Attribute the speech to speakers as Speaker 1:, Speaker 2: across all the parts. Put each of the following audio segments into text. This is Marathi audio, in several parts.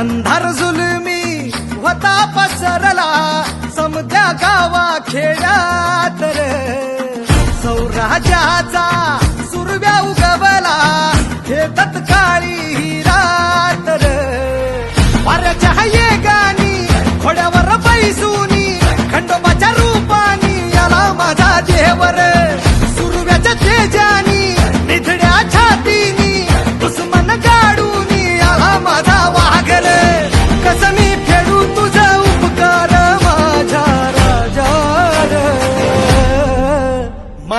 Speaker 1: अंधार जुलमी होता पसरला समध्या गावा खेड्यात सौराजाचा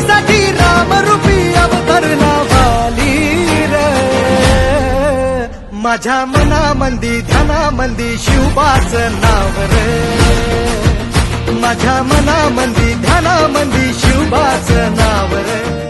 Speaker 1: साठी मातीसाठी रामरूपी अवतरला वाली रे. माझ्या मनामंदी ध्यानामंदी शिवबाच नाव रे. माझ्या मनामंदी ध्यानामंदी शिवबाच नाव रे.